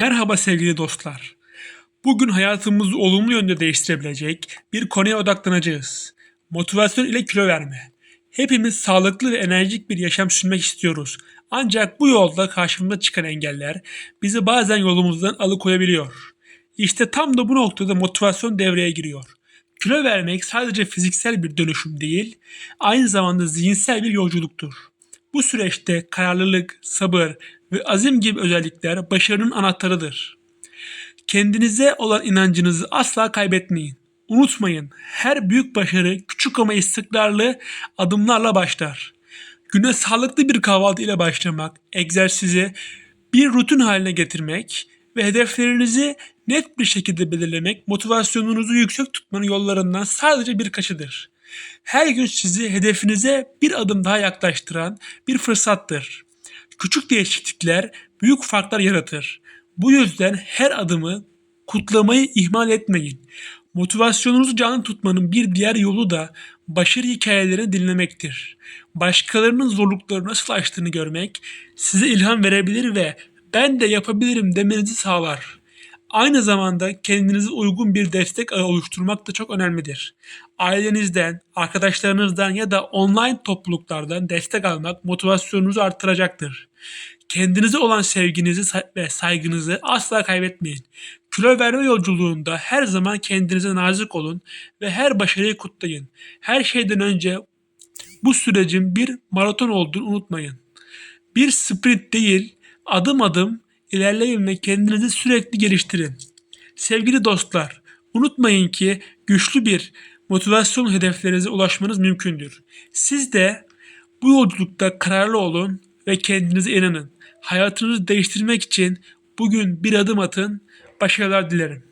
Merhaba sevgili dostlar. Bugün hayatımızı olumlu yönde değiştirebilecek bir konuya odaklanacağız. Motivasyon ile kilo verme. Hepimiz sağlıklı ve enerjik bir yaşam sürmek istiyoruz. Ancak bu yolda karşımıza çıkan engeller bizi bazen yolumuzdan alıkoyabiliyor. İşte tam da bu noktada motivasyon devreye giriyor. Kilo vermek sadece fiziksel bir dönüşüm değil, aynı zamanda zihinsel bir yolculuktur. Bu süreçte kararlılık, sabır ve azim gibi özellikler başarının anahtarıdır. Kendinize olan inancınızı asla kaybetmeyin. Unutmayın, her büyük başarı küçük ama istikrarlı adımlarla başlar. Güne sağlıklı bir kahvaltı ile başlamak, egzersizi bir rutin haline getirmek ve hedeflerinizi net bir şekilde belirlemek motivasyonunuzu yüksek tutmanın yollarından sadece birkaçıdır. Her gün sizi hedefinize bir adım daha yaklaştıran bir fırsattır. Küçük değişiklikler büyük farklar yaratır. Bu yüzden her adımı kutlamayı ihmal etmeyin. Motivasyonunuzu canlı tutmanın bir diğer yolu da başarı hikayelerini dinlemektir. Başkalarının zorlukları nasıl aştığını görmek size ilham verebilir ve ben de yapabilirim demenizi sağlar. Aynı zamanda kendinize uygun bir destek ağı oluşturmak da çok önemlidir. Ailenizden, arkadaşlarınızdan ya da online topluluklardan destek almak motivasyonunuzu artıracaktır. Kendinize olan sevginizi ve saygınızı asla kaybetmeyin. Kilo verme yolculuğunda her zaman kendinize nazik olun ve her başarıyı kutlayın. Her şeyden önce bu sürecin bir maraton olduğunu unutmayın. Bir sprint değil, adım adım ilerleyin ve kendinizi sürekli geliştirin. Sevgili dostlar, unutmayın ki güçlü bir motivasyon hedeflerinize ulaşmanız mümkündür. Siz de bu yolculukta kararlı olun ve kendinize inanın. Hayatınızı değiştirmek için bugün bir adım atın. Başarılar dilerim.